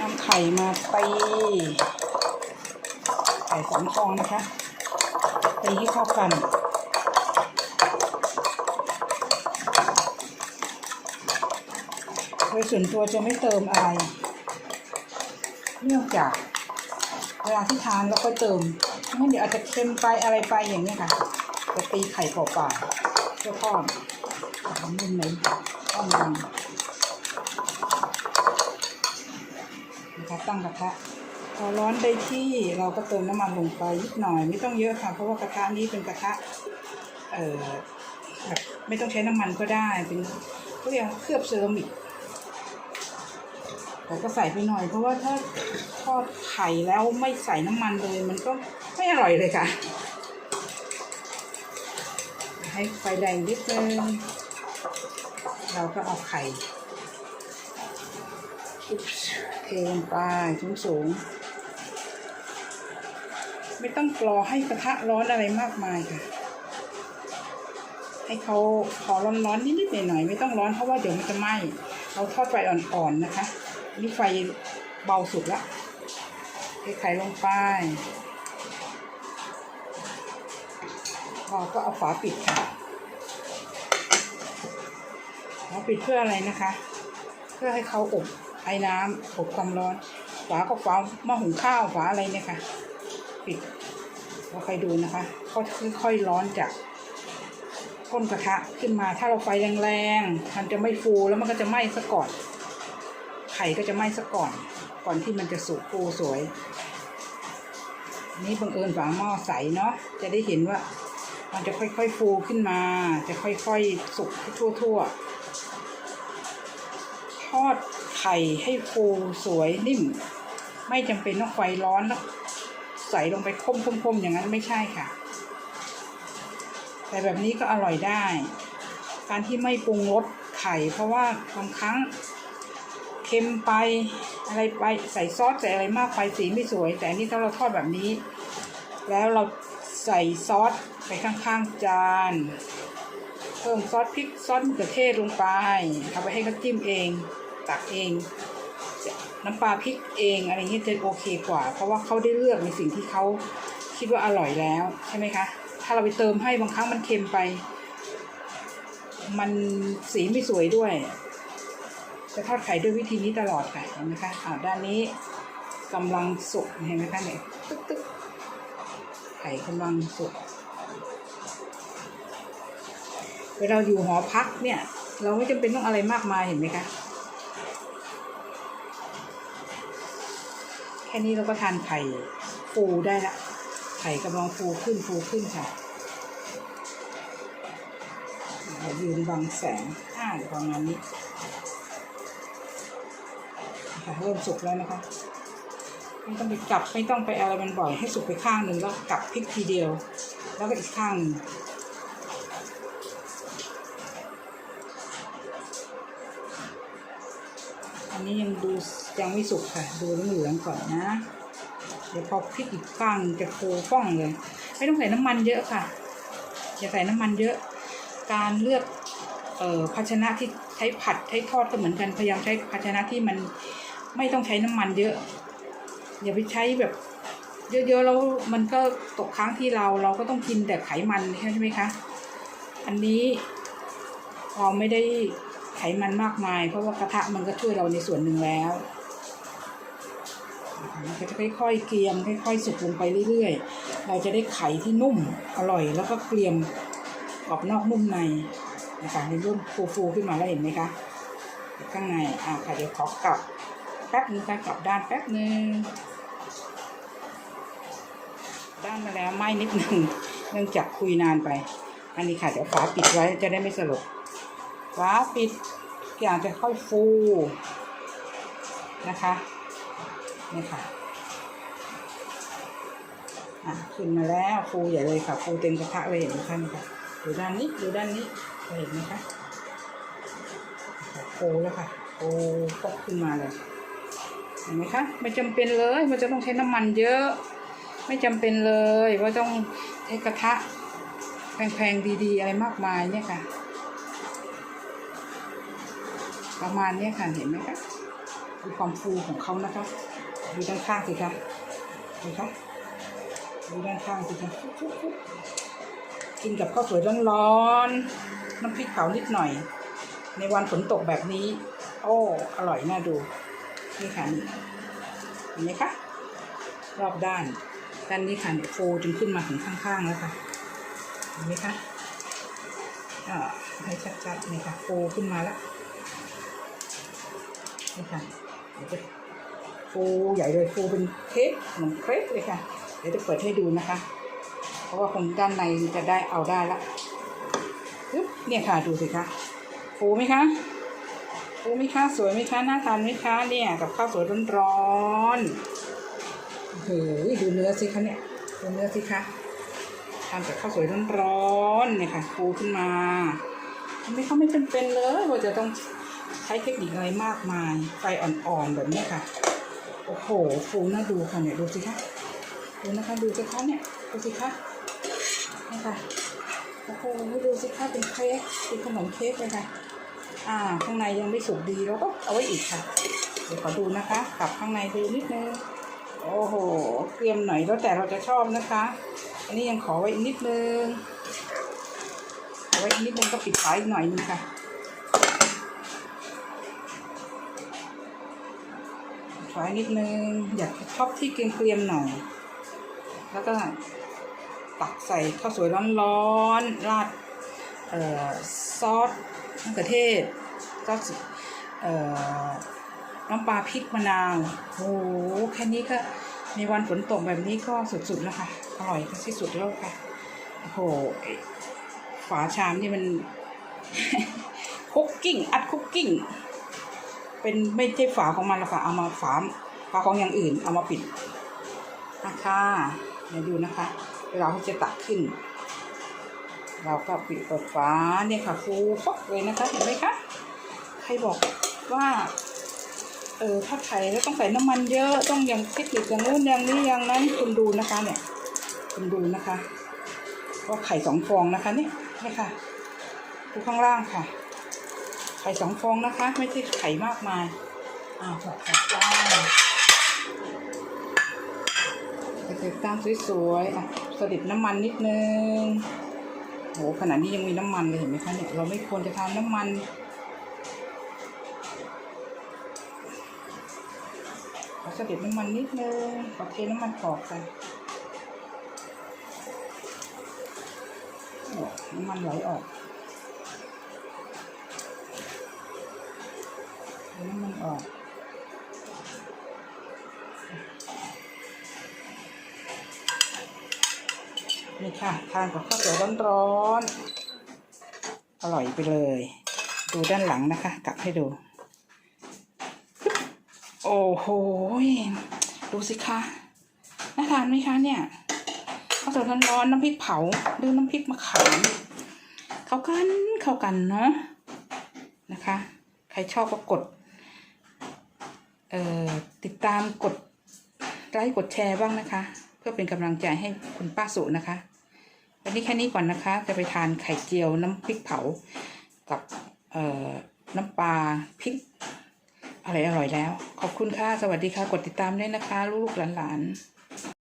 นำไข่มาตีไข่สองฟองนะคะตีให้เข้ากันโดยส่วนตัวจะไม่เติมอะไร เนื่องจากเวลาที่ทานแล้วก็เติมไม่เดี๋ยวอาจจะเค็มไปอะไรไปอย่างนี้ค่ะจะตีไข่เปล่าๆเพื่อทอดทำมุมไหนต้อง นะคะตั้งกระทะ พอร้อนได้ที่เราก็เติมน้ำมันลงไปนิดหน่อยไม่ต้องเยอะค่ะ เพราะว่ากระทะนี้เป็นกระทะเอ่อแบบไม่ต้องใช้น้ำมันก็ได้เป็นเขาเรียกเคลือบเซรามิกแต่ก็ใส่ไปหน่อย เพราะว่าถ้าทอดไข่แล้วไม่ใส่น้ำมันเลย มันก็ไม่อร่อยเลยค่ะ ให้ไฟแรงนิดนึงเราก็เอาไข่ ทลงไปสูงสูงๆไม่ต้องรอให้กระทะร้อนอะไรมากมายค่ะ ให้เขาพอร้อนๆนิดๆหน่อยๆไม่ต้องร้อนเพราะว่าเดี๋ยวมันจะไหม้เราทอดไฟอ่อนๆนะคะ นี่ไฟเบาสุดละไข่ลงไปเราก็เอาฝาปิดค่ะฝาปิดเพื่ออะไรนะคะ เพื่อให้เขาอบ ไอ้น้ำอบความร้อน ฝาก็ฝาหม้อหุงข้าวฝาอะไรเนี่ยค่ะ ปิดเราค่อยดูนะคะก็ค่อยๆร้อนจากก้นกระทะขึ้นมา ถ้าเราไฟแรงๆมันจะไม่ฟูแล้วมันก็จะไหม้ซะก่อน ไข่ก็จะไหม้ซะก่อน ก่อนที่มันจะสุกฟูสวย นี่บังเอิญฝาหม้อใสเนาะจะได้เห็นว่ามันจะค่อยๆฟูขึ้นมา จะค่อยๆสุกทั่วๆ ทอดไข่ให้ฟูสวยนิ่ม ไม่จำเป็นต้องไฟร้อนแล้วใส่ลงไปค่มๆๆอย่างนั้นไม่ใช่ค่ะ แต่แบบนี้ก็อร่อยได้ การที่ไม่ปรุงรสไข่ เพราะว่าบางครั้งเค็มไปอะไรไปใส่ซอสใส่อะไรมากไปสีไม่สวย แต่อันนี้ถ้าเราทอดแบบนี้ แล้วเราใส่ซอสไปข้างๆจาน เพิ่มซอสพริกซอสมะเขือเทศลงไปเอาไปให้เขาจิ้มเอง ตักเอง น้ำปลาพริกเองอะไรเงี้ยจะโอเคกว่า เพราะว่าเขาได้เลือกในสิ่งที่เขาคิดว่าอร่อยแล้วใช่ไหมคะ ถ้าเราไปเติมให้บางครั้งมันเค็มไป มันสีไม่สวยด้วย จะทอดไข่ด้วยวิธีนี้ตลอดค่ะเห็นไหมคะอ่าด้านนี้กำลังสุกเห็นไหมคะเนี่ยตึ๊กตึ๊กไข่กำลังสุกเวลาอยู่หอพักเนี่ย เราไม่จำเป็นต้องอะไรมากมายเห็นไหมคะ ค่นี้เราก็ทานไข่ฟูได้ละไข่กำลังฟูขึ้นฟูขึ้นค่ะเรายืนบังแสงอ่าประมาณนี้ค่ะเริ่มสุกแล้วนะคะไม่ต้องไปกลับไม่ต้องไปอะไรมันบ่อยให้สุกไปข้างหนึ่งแล้วกลับพลิกทีเดียว แล้วก็อีกข้าง อันนี้ยังดูยังไม่สุกค่ะ ดูเหลืองก่อนนะ เดี๋ยวพอพลิกอีกข้างจะฟูฟ่องเลย ไม่ต้องใส่น้ำมันเยอะค่ะ อย่าใส่น้ำมันเยอะ การเลือกเอ่อภาชนะที่ใช้ผัดใช้ทอดก็เหมือนกัน พยายามใช้ภาชนะที่มันไม่ต้องใช้น้ำมันเยอะ อย่าไปใช้แบบเยอะๆแล้วมันก็ตกค้างที่เราเราก็ต้องกินแต่ไขมันใช่ไหมคะ อันนี้เราไม่ได้ ไขมันมากมาย เพราะว่ากระทะมันก็ช่วยเราในส่วนหนึ่งแล้วมันก็จะค่อยๆเกรียมค่อยๆสุกลงไปเรื่อยๆ เราจะได้ไข่ที่นุ่มอร่อย แล้วก็เกรียมกรอบนอกนุ่มในนะคะในรุ่นฟูๆขึ้นมาแล้วเห็นไหมคะข้างในอ่าค่ะเดี๋ยวขอกลับแป๊บนึงค่ะกลับด้านแป๊บนึงด้านมาแล้วไหม้นิดนึงเนื่องจากคุยนานไป อันนี้ค่ะเดี๋ยวฝาปิดไว้จะได้ไม่สลบ ฝาปิดทุกอย่างจะค่อยฟูนะคะนี่ค่ะอะขึ้นมาแล้วฟูใหญ่เลยค่ะฟูเต็มกระทะเลยเห็นไหมคะนี่ค่ะดูด้านนี้ดูด้านนี้เห็นไหมคะฟูแล้วค่ะฟูปกขึ้นมาเลยเห็นไหมคะไม่จำเป็นเลยมันจะต้องใช้น้ำมันเยอะ ไม่จำเป็นเลยว่าต้องใช้กระทะแพงๆดีๆ อะไรมากมายเนี่ยค่ะ ประมาณนี้ค่ะเห็นไหมคะดูความฟูของเขานะคะดูด้านข้างสิคะดูคะดูด้านข้างสิคะฟุ๊บกินกับข้าวสวยร้อนๆน้ำพริกเผานิดหน่อย ในวันฝนตกแบบนี้ โอ้อร่อยน่าดูนี่ค่ะนี่เห็นไหมคะรอบด้านด้านนี้ค่ะเนี่ยโฟจนขึ้นมาถึงข้างๆแล้วค่ะเห็นไหมคะอ่าให้ชัดๆนี่ค่ะโฟขึ้นมาแล้ว นี่ค่ะเดี๋ยวจะฟูใหญ่เลยฟูเป็นเค้กเหมือนเครปเลยค่ะ เดี๋ยวจะเปิดให้ดูนะคะ เพราะว่าคงด้านในจะได้เอาได้ละปึ๊บเนี่ยค่ะดูสิคะฟูไหมคะฟูไหมคะสวยไหมคะน่าทานไหมคะเนี่ยกับข้าวสวยร้อนๆโอ้โหดูเนื้อสิคะเนี่ยดูเนื้อสิคะทานกับข้าวสวยร้อนๆเนี่ยค่ะฟูขึ้นมาทำไมเขาไม่เป็นๆเลยว่าจะต้อง ช้เทคนิคอะไรมากมาย ไฟอ่อนๆแบบนี้ค่ะ โอ้โห ฟูน่าดูค่ะเนี่ย ดูสิคะ ดูนะคะ ดูสิคะเนี่ย ดูสิคะนี่ค่ะ โอ้โห ดูสิคะเป็นเค้ก เป็นขนมเค้กเลยค่ะ อ่า ข้างในยังไม่สุกดีเราก็เอาไว้อีกค่ะ เดี๋ยวขอดูนะคะ กลับข้างในดูนิดนึง โอ้โห เกรียมหน่อยแล้วแต่เราจะชอบนะคะ อันนี้ยังขอไว้อีกนิดนึง เอาไว้อีกนิดนึงก็ปิดฝาอีกหน่อยนึงค่ะ ฝานิดนึง อยากชอบที่เกรียมๆหน่อย แล้วก็ตักใส่ข้าวสวยร้อนๆราดเอ่อซอสมะเขือเทศซอสเอ่อน้ำปลาพริกมะนาวโอ้โหแค่นี้ก็ในวันฝนตกแบบนี้ก็สุดๆแล้วค่ะอร่อยที่สุดแล้วค่ะโอ้โหฝาชามนี่มันคุกกิ้งอัดคุกกิ้ง เป็นไม่ใช่ฝาของมันหรอกค่ะ เอามาฝาฝาของอย่างอื่น เอามาปิดนะคะเดี๋ยวดูนะคะ เวลาเขาจะตักขึ้น เราก็ปิดเปิดฝาเนี่ยค่ะฟูฟักเลยนะคะ เห็นไหมคะ ใครบอกว่า เออถ้าไข่แล้วต้องใส่น้ำมันเยอะต้องอย่างเทคนิคอย่างนู้นอย่างนี้อย่างนั้นคุณดูนะคะ เนี่ยคุณดูนะคะว่าไข่สองฟองนะคะเนี่ยนี่ค่ะดูข้างล่างค่ะ ไข่สองฟองนะคะ ไม่ใช่ไข่มากมายอ่าวแบบว้าวเสร็จตามสวยๆอะสลิดน้ำมันนิดนึงโหขนาดนี้ยังมีน้ำมันเลยเห็นไหมคะเนี่ยเราไม่ควรจะทานน้ำมันขอสลิดน้ำมันนิดนึงขอเทน้ำมันออกกันโอ้น้ำมันไหลออก นี่ค่ะ ทานกับข้าวสวยร้อนๆอร่อยไปเลย ดูด้านหลังนะคะ กลับให้ดู โอ้โหดูสิคะน่าทานไหมคะเนี่ยข้าวสวยร้อนๆน้ำพริกเผาหรือน้ำพริกมะขามเข้ากันเข้ากันเนาะนะคะ ใครชอบก็กด ติดตามกดไลค์กดแชร์บ้างนะคะ เพื่อเป็นกำลังใจให้คุณป้าสุนะคะ วันนี้แค่นี้ก่อนนะคะ จะไปทานไข่เจียวน้ำพริกเผา กับน้ำปลาพริกอะไรอร่อยแล้ว ขอบคุณค่ะ สวัสดีค่ะ กดติดตามด้วยนะคะ ลูกหลาน